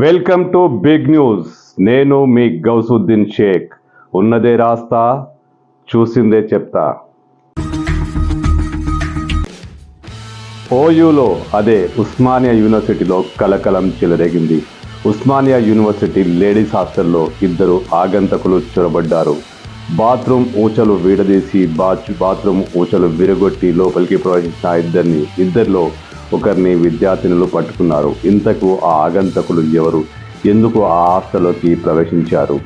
Welcome to big news. నేను మీ గౌసుద్దీన్ షేక్. ఉన్నదే రాస్తా చూసిందే చెప్తా. ఓయూలో అదే ఉస్మానియా యూనివర్సిటీలో కలకలం చెలరేగింది. ఉస్మానియా యూనివర్సిటీ లేడీస్ హాస్టల్లో ఇద్దరు ఆగంతకులు చొరబడ్డారు. బాత్రూమ్ ఊచలు వీడదీసి బాచ్ బాత్రూమ్ ఊచలు విరగొట్టి లోపలికి ప్రవేశించిన ఇద్దరిని ఇద్దరిలో ఒకరిని విద్యార్థినులు పట్టుకున్నారు. ఇంతకు ఆ ఆగంతకులు ఎవరు? ఎందుకు ఆ ఆస్తలోకి ప్రవేశించారు?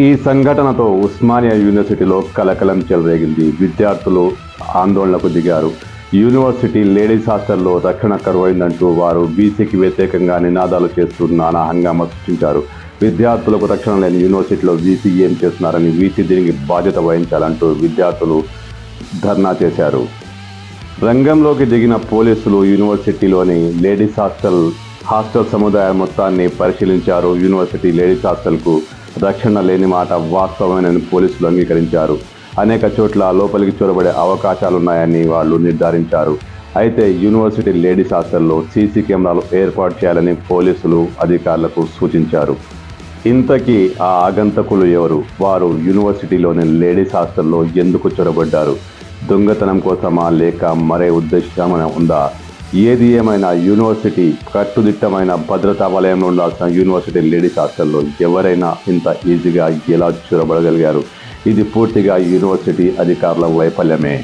ఈ సంఘటనతో ఉస్మానియా యూనివర్సిటీలో కలకలం చెలరేగింది. విద్యార్థులు ఆందోళనకు దిగారు. యూనివర్సిటీ లేడీస్ హాస్టల్లో రక్షణ కరువైందంటూ వారు బీసీకి వ్యతిరేకంగా నినాదాలు చేస్తూ నానా హంగామా సృష్టించారు. విద్యార్థులకు రక్షణ లేని యూనివర్సిటీలో వీసీ ఏం చేస్తున్నారని వీసీ దీనికి బాధ్యత వహించాలంటూ విద్యార్థులు ధర్నా చేశారు. రంగంలోకి దిగిన పోలీసులు యూనివర్సిటీలోని లేడీస్ హాస్టల్ హాస్టల్ సముదాయం మొత్తాన్ని పరిశీలించారు. యూనివర్సిటీ లేడీస్ హాస్టల్కు రక్షణ లేని మాట వాస్తవమేనని పోలీసులు అంగీకరించారు. అనేక చోట్ల లోపలికి చొరబడే అవకాశాలున్నాయని వాళ్ళు నిర్ధారించారు. అయితే యూనివర్సిటీ లేడీస్ హాస్టల్లో సీసీ కెమెరాలు ఏర్పాటు చేయాలని పోలీసులు అధికారులకు సూచించారు. ఇంతకీ ఆ ఆగంతకులు ఎవరు? వారు యూనివర్సిటీలోని లేడీస్ హాస్టల్లో ఎందుకు చొరబడ్డారు? దొంగతనం కోసమా లేక మరే ఉద్దేశమైన ఉందా? ఏది ఏమైనా యూనివర్సిటీ కట్టుదిట్టమైన భద్రతా వలయంలో ఉండాల్సిన యూనివర్సిటీ లేడీస్ హాస్టల్లో ఎవరైనా ఇంత ఈజీగా ఎలా చొరబడగలిగారు ఇది పూర్తిగా యూనివర్సిటీ అధికారుల వైఫల్యమే.